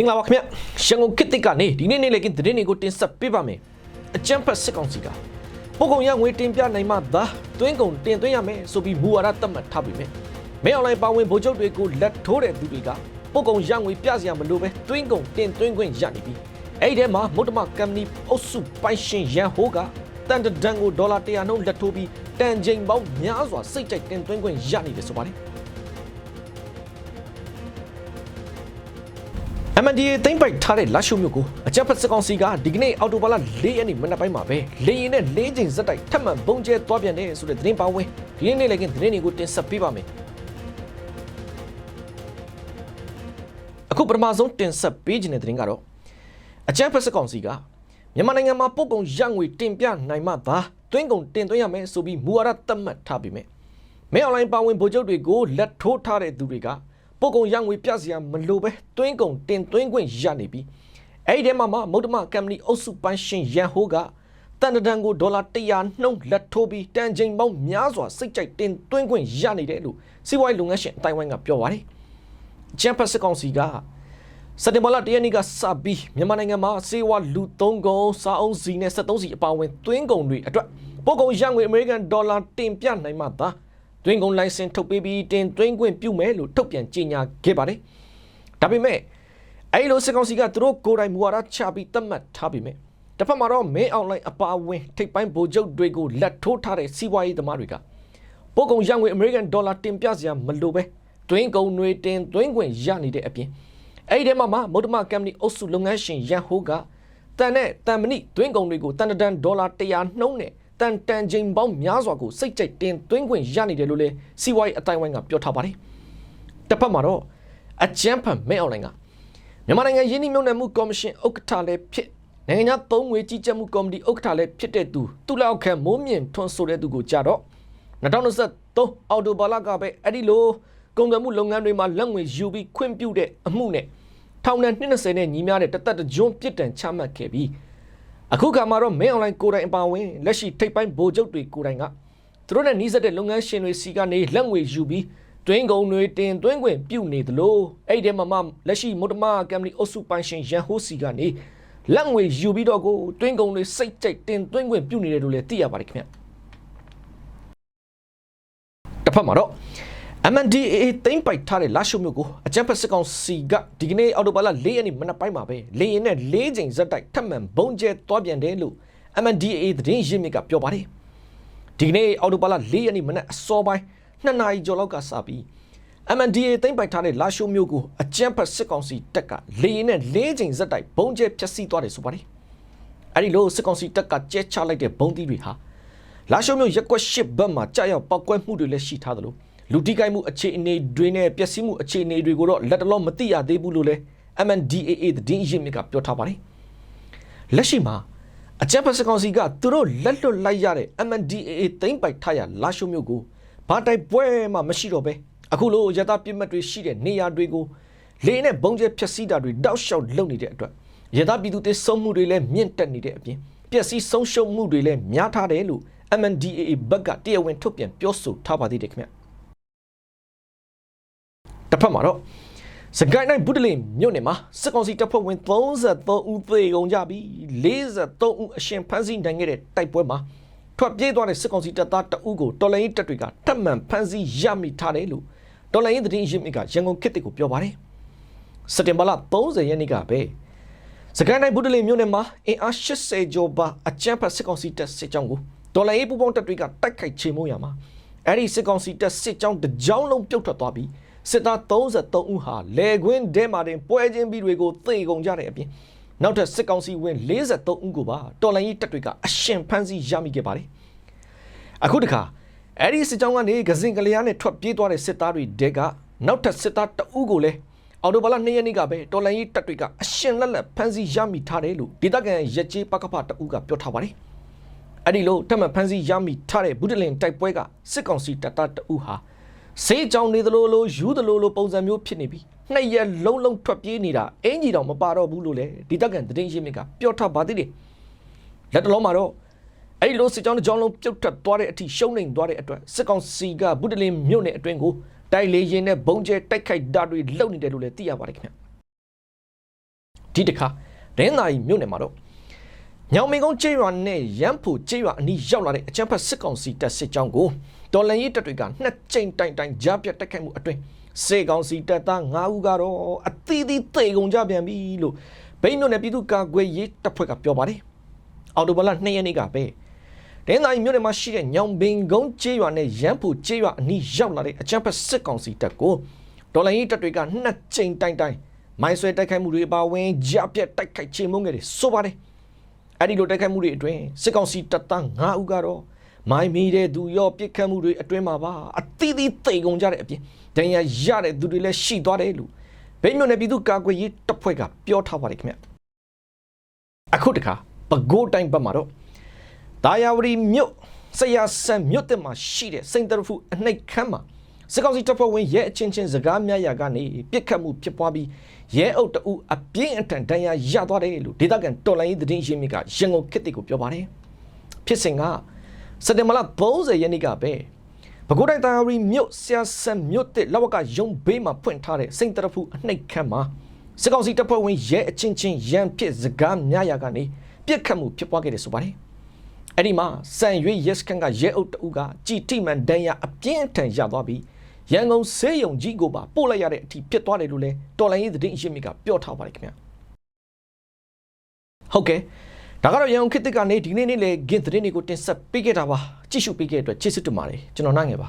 င်္ဂလာပါခင်ဗျရန်ကုန်ခေတ်သစ်ကနေဒီနေ့နေ့လေကင်းသတင်းတွေကိုတင်ဆက်ပေးပါမယ်အကြမ်းဖက်စစ်ကောင်စီကပုဂ္ဂုံရငွေတင်ပြနိုင်မှသာတွင်းကုန်တင်သွင်းရမယ်ဆိုပြီးမူဝါဒသတ်မှတ်ထားပြီမယ်မင်းအွန်လိုင်းပါဝင်ဗိုလ်ချုပ်တွေကိုလက်ထိုးတဲ့သူတွေကပုဂ္ဂုံရငွေပြစရာမလိုပဲတွင်းကုန်တင်သွင်းခွင့်ရနေပြီအဲ့ဒီထဲမှာမုတ်တမကမ်ပဏီအုပ်စုပိုင်ရှင်ရန်ဟိုးကတန်တဒန်ကိုဒေါ်လာ100နှုန်းလက်ထိုးပြီးတန်ချိန်ပေါင်းများစွာစိတ်ကြိုက်တင်သွင်းခွင့်ရနေတယ်ဆိုပါတယ် MNDA သိမ့်ပိုက်ထားတဲ့လက်ရှုမျိုးကိုအကြက်ဖက်စစ်ကောင်စီကဒီကနေ့အော်တိုဘာလ၄ရက်နေ့မနက်ပိုင်းမှာပဲလေရင်နဲ့၄ချိန်ဇက်တိုက်ထပ်မံပုံကျဲသွားပြန်တယ်ဆိုတဲ့သတင်းပါဝင်ဒီနေ့နေ့လည်းကင်းသတင်းတွေကိုတင်ဆက်ပေးပါမယ်အခုပထမဆုံးတင်ဆက်ပေးခြင်းတဲ့သတင်းကတော့အကြက်ဖက်စစ်ကောင်စီကမြန်မာနိုင်ငံမှာပုတ်ကုန်ရငွေတင်ပြနိုင်မှသာတွင်းကုန်တင်သွင်းရမယ်ဆိုပြီးမူဝါဒသတ်မှတ်ထားပြီးမြဲမဲအွန်လိုင်းပါဝင်ဗိုလ်ချုပ်တွေကိုလက်ထိုးထားတဲ့သူတွေက ပုတ်ကုံရငွေပြစရာမလိုပဲတွင်းကုံတင်သွင်းခွင့်ရနေပြီအဲ့ဒီထဲမှာမှမုတ်တမကမ်ပဏီအုပ်စုပိုင်ရှင်ရန်ဟိုးကတန်တဒန်ကိုဒေါ်လာ100နှုန်းလက်ထိုးပြီးတန်ချိန်ပေါင်းများစွာစိတ်ကြိုက်တင်သွင်းခွင့်ရနေတယ်လို့စီးပွားရေးလုပ်ငန်းရှင်အတိုင်းဝိုင်းကပြောပါတယ်ချမ်ဖတ်စကောင်စီကစက်တင်ဘာလ၁ရက်နေ့ကစပြီးမြန်မာနိုင်ငံမှာစေဝါလူ၃ကုန်စာအုပ်စီနဲ့73စီအပါအဝင်သွင်းကုန်တွေအတွက်ပုတ်ကုံရငွေအမေရိကန်ဒေါ်လာတင်ပြနိုင်မှသာ တွင်းကုန်လိုင်စင်ထုတ်ပေးပြီးတင်သွင်းခွင့်ပြုမယ်လို့ထုတ်ပြန်ကြေညာခဲ့ပါတယ်။ဒါပေမဲ့အဲ့လိုစစ်ကောင်စီကသူတို့ကိုယ်တိုင်မူဝါဒချပြီးသတ်မှတ်ထားပေမဲ့တစ်ဖက်မှာတော့မင်းအွန်လိုင်းအပါအဝင်ထိပ်ပိုင်းဗိုလ်ချုပ်တွေကိုလက်ထိုးထားတဲ့စီးပွားရေးသမားတွေကပို့ကုန်ရငွေအမေရိကန်ဒေါ်လာတင်ပြစရာမလိုပဲတွင်းကုန်တွေတင်သွင်းခွင့်ရနေတဲ့အပြင်အဲ့ဒီထဲမှာမှမုဒ္ဓမကမ်ပဏီအုပ်စုလုပ်ငန်းရှင်ရန်ဟိုးကတန်နဲ့တန်မဏိတွင်းကုန်တွေကိုတန်တန်ဒေါ်လာ100နှုန်းနဲ့ တန်တန်ချိန်ပေါင်းများစွာကိုစိတ်ကြိုက်တင်သွင်းခွင့်ရနေတယ်လို့လည်းစီးပွားရေးအတိုင်းဝိုင်းကပြောထားပါတယ်။တစ်ဖက်မှာတော့အကြမ်းဖက်မဲအွန်လိုင်းကမြန်မာနိုင်ငံရင်းနှီးမြှုပ်နှံမှုကော်မရှင်ဥက္ကဋ္ဌလည်းဖြစ်နိုင်ငံခြားသုံးငွေကြီးကြပ်မှုကော်မတီဥက္ကဋ္ဌလည်းဖြစ်တဲ့သူသူလောက်ခံမိုးမြင့်ထွန်းဆိုတဲ့သူကိုကြတော့2023အော်တိုဘာလကပဲအဲ့ဒီလိုကုန်သွယ်မှုလုပ်ငန်းတွေမှာလက်ငွေယူပြီးခွင့်ပြုတဲ့အမှုနဲ့ထောင်ဒဏ်20နဲ့ညီမျှတဲ့တသက်တကြွပြစ်ဒဏ်ချမှတ်ခဲ့ပြီး အခုခါမှာတော့မင်းအွန်လိုင်းကိုယ်တိုင်အပါဝင်လက်ရှိထိပ်ပိုင်းဗိုလ်ချုပ်တွေကိုယ်တိုင်ကသူတို့နဲ့နှီးစပ်တဲ့လုပ်ငန်းရှင်တွေစီကနေလက်ငွေယူပြီးတွင်းကုန်တွေတင်သွင်းခွင့်ပြုနေသလိုအဲ့ဒီထဲမှာမှလက်ရှိမုဒ္ဓမကမ်ပဏီအုပ်စုပိုင်ရှင်ရန်ဟိုးစီကနေလက်ငွေယူပြီးတော့ကိုတွင်းကုန်တွေစိတ်ကြိုက်တင်သွင်းခွင့်ပြုနေတယ်လို့လည်းသိရပါတယ်ခင်ဗျတစ်ဖက်မှာတော့ MNDAA သိမ့်ပိုက်ထားတဲ့လာရှုမျိုးကိုအကြံဖက်စစ်ကောင်စီကဒီကနေ့အော်တိုဘာလ၄ရက်နေ့မနက်ပိုင်းမှာပဲလေရင်နဲ့၄ချိန်ဇက်တိုက်ထပ်မံဘုံကျဲသွားပြန်တယ်လို့ MNDAA သတင်းရင်းမြစ်ကပြောပါတယ်ဒီကနေ့အော်တိုဘာလ၄ရက်နေ့မနက်အစောပိုင်း2နာရီကျော်လောက်ကစပြီး MNDAA သိမ့်ပိုက်ထားတဲ့လာရှုမျိုးကိုအကြံဖက်စစ်ကောင်စီတပ်ကလေရင်နဲ့၄ချိန်ဇက်တိုက်ဘုံကျဲဖျက်ဆီးသွားတယ်ဆိုပါတယ်အဲ့ဒီလိုစစ်ကောင်စီတပ်ကကျဲချလိုက်တဲ့ဘုံသီးတွေဟာလာရှုမျိုးရက်ကွက်ရှစ်ဘက်မှာကြာရောက်ပောက်ကွဲမှုတွေလည်းရှိထားသလို လူတိကိုက်မှုအခြေအနေတွေနဲ့ပျက်စီးမှုအခြေအနေတွေကိုတော့လက်တလောမသိရသေးဘူးလို့လည်း MNDAA သတင်းရင်းမြစ်ကပြောထားပါတယ်။လက်ရှိမှာအကြံဖက်စကောင်စီကသူတို့လက်လွတ်လိုက်ရတဲ့ MNDAA သိမ့်ပိုက်ထားရလာရှုမျိုးကိုဘာတိုက်ပွဲမှမရှိတော့ပဲအခုလိုရတာပြစ်မှတ်တွေရှိတဲ့နေရာတွေကိုလေနဲ့ဘုံကျဲဖျက်ဆီးတာတွေတောက်လျှောက်လုပ်နေတဲ့အတွက်ရတာပြည်သူတေဆုံးမှုတွေလည်းမြင့်တက်နေတဲ့အပြင်ပျက်စီးဆုံးရှုံးမှုတွေလည်းများထားတယ်လို့ MNDAA ဘက်ကတရားဝင်ထုတ်ပြန်ပြောဆိုထားပါသေးတယ်ခင်ဗျ။ တစ်ဖက်မှာတော့စကိုင်းတိုင်းဘူးတလင်မြို့နယ်မှာစစ်ကောင်စီတပ်ဖွဲ့ဝင်33ဦးသေကုန်ကြပြီး43ဦးအရှင်ဖမ်းဆီးနိုင်ခဲ့တဲ့တိုက်ပွဲမှာထွက်ပြေးသွားတဲ့စစ်ကောင်စီတပ်သားတအုပ်ကိုတော်လိုင်းတပ်တွေကထပ်မံဖမ်းဆီးရမိထားတယ်လို့တော်လိုင်းသတင်းရင်းမြစ်ကရန်ကုန်ခေတ်ကိုပြောပါတယ်စက်တင်ဘာလ30ရက်နေ့ကပဲစကိုင်းတိုင်းဘူးတလင်မြို့နယ်မှာအင်အား80ကျော်ပါအကြမ်းဖက်စစ်ကောင်စီတပ်စစ်ကြောင်းကိုတော်လိုင်းပူပေါင်းတပ်တွေကတိုက်ခိုက်ချေမှုရမှာအဲ့ဒီစစ်ကောင်စီတပ်စစ်ကြောင်းတစ်ကြောင်းလုံးပြုတ်ထွက်သွားပြီး စစ်သား33ဦးဟာလေကွင်းဒဲမာတင်ပွဲချင်းပြီးတွေကိုသေကုန်ကြတဲ့အပြင်နောက်ထပ်စစ်ကောင်စီဝင်43ဦးကိုပါတော်လိုင်းကြီးတပ်တွေကအရှင်ဖမ်းဆီးရမိခဲ့ပါတယ်အခုတခါအဲ့ဒီစစ်ကြောင်းကနေဂဇင်ကလျားနဲ့ထွက်ပြေးသွားတဲ့စစ်သားတွေတဲကနောက်ထပ်စစ်သားတအုပ်ကိုလည်းအော်တိုဘာလ2ရက်နေ့ကပဲတော်လိုင်းကြီးတပ်တွေကအရှင်လက်လက်ဖမ်းဆီးရမိထားတယ်လို့ဒေသခံရက်ကျေးပကဖတအုပ်ကပြောထားပါတယ်အဲ့ဒီလိုထပ်မံဖမ်းဆီးရမိထားတဲ့ဘူးတလင်တိုက်ပွဲကစစ်ကောင်စီတပ်သားတအုပ်ဟာ စေးကြောင်နေသလိုလိုယူသလိုလိုပုံစံမျိုးဖြစ်နေပြီနှစ်ရက်လုံးလုံးထွက်ပြေးနေတာအင်ကြီးတောင်မပါတော့ဘူးလို့လေဒီတက်ကန်သတင်းရင်းမြစ်ကပြောထားပါသေးတယ်လက်တလုံးမှာတော့အဲ့ဒီလိုစစ်ကြောင်းတစ်ကြောင်းလုံးပြုတ်ထွက်သွားတဲ့အထိရှုံးနေသွားတဲ့အတွက်စစ်ကောင်စီကဗုဒ္ဓလင်မြို့နယ်အတွင်းကိုတိုက်လေရင်နဲ့ဘုံကျဲတိုက်ခိုက်တာတွေလုပ်နေတယ်လို့လည်းသိရပါတယ်ခင်ဗျဒီတစ်ခါဒင်းသာရီမြို့နယ်မှာတော့ ညောင်မင်းကုန်းကျေးရွာနဲ့ရမ်းဖို့ကျေးရွာအနီးရောက်လာတဲ့အကြမ်းဖက်စစ်ကောင်စီတပ်စစ်ကြောင်းကိုတော်လန်ရေးတပ်တွေကနှစ်ကြိမ်တိုင်တိုင်ကြားပြတ်တိုက်ခိုက်မှုအတွင်းစေကောင်စီတပ်သား9ဦးကတော့အသီးသီးသေကုန်ကြပြန်ပြီလို့ဘိန်းတို့နဲ့ပြည်သူ့ကာကွယ်ရေးတပ်ဖွဲ့ကပြောပါတယ်အော်တိုဘလ2ရက်နေ့ကပဲဒင်းသာရီမြို့နယ်မှာရှိတဲ့ညောင်ဘင်ကုန်းကျေးရွာနဲ့ရမ်းဖို့ကျေးရွာအနီးရောက်လာတဲ့အကြမ်းဖက်စစ်ကောင်စီတပ်ကိုတော်လန်ရေးတပ်တွေကနှစ်ကြိမ်တိုင်တိုင်မိုင်းဆွဲတိုက်ခိုက်မှုတွေပါဝင်ကြားပြတ်တိုက်ခိုက်ချေမှုန်းခဲ့တယ်ဆိုပါတယ် အဲ့ဒီလိုတိုက်ခိုက်မှုတွေအတွင်းစစ်ကောင်စီတပ်သား9ဦးကတော့မိုင်းမီတဲ့သူရောပြစ်ခတ်မှုတွေအတွင်းမှာပါအသီးသီးတိတ်ကုန်ကြတဲ့အပြင်ဒဏ်ရာရတဲ့သူတွေလည်းရှိသွားတယ်လို့ဗိမ်းမြို့နယ်ပြည်သူ့ကာကွယ်ရေးတပ်ဖွဲ့ကပြောထားပါတယ်ခင်ဗျအခုတခါပကိုးတိုင်းဘက်မှာတော့တာယာဝတီမြို့ဆရာဆန်မြို့တက်မှာရှိတဲ့စိန်တရဖူအနှိတ်ခမ်းမှာ စစ်ကောင်စီတပ်ဖွဲ့ဝင်ရဲအချင်းချင်းစကားများရာကနေပြစ်ခတ်မှုဖြစ်ပွားပြီးရဲအုပ်တအူအပြင်းအထန်ဒဏ်ရာရသွားတယ်လို့ဒေသခံတော်လိုင်းရေးသတင်းရင်းမြစ်ကရန်ကုန်ခေတ်တစ်ကိုပြောပါတယ်ဖြစ်စဉ်ကစက်တင်ဘာလ30ရက်နေ့ကပဲပဲခူးတိုင်းတာယာဝတီမြို့ဆရာဆန်မြို့တက်လောက်ကရုံဘေးမှာဖွင့်ထားတဲ့စိန်တရဖူအနှိတ်ခမ်းမှာစစ်ကောင်စီတပ်ဖွဲ့ဝင်ရဲအချင်းချင်းရန်ဖြစ်စကားများရာကနေပြစ်ခတ်မှုဖြစ်ပွားခဲ့တယ်ဆိုပါတယ်အဲ့ဒီမှာစံရွေးရက်စကန်ကရဲအုပ်တအုပ်ကကြည်တိမှန်ဒဏ်ရာအပြင်းအထန်ရသွားပြီး ရန်ကုန်ဆေးရုံကြီးကိုပါပို့လိုက်ရတဲ့အထိဖြစ်သွားတယ်လို့လဲတော်လိုင်းရေးသတင်းအရင်းမြစ်ကပြောထားပါတယ်ခင်ဗျာဟုတ်ကဲ့ဒါကတော့ရန်ကုန်ခေတ်သစ်ကနေဒီနေ့နေ့လေဂင်းသတင်းတွေကိုတင်ဆက်ပေးခဲ့တာပါကြည့်ရှုပေးခဲ့တဲ့အတွက်ကျေးဇူးတင်ပါတယ်ကျွန်တော်နိုင်ငယ်ပါ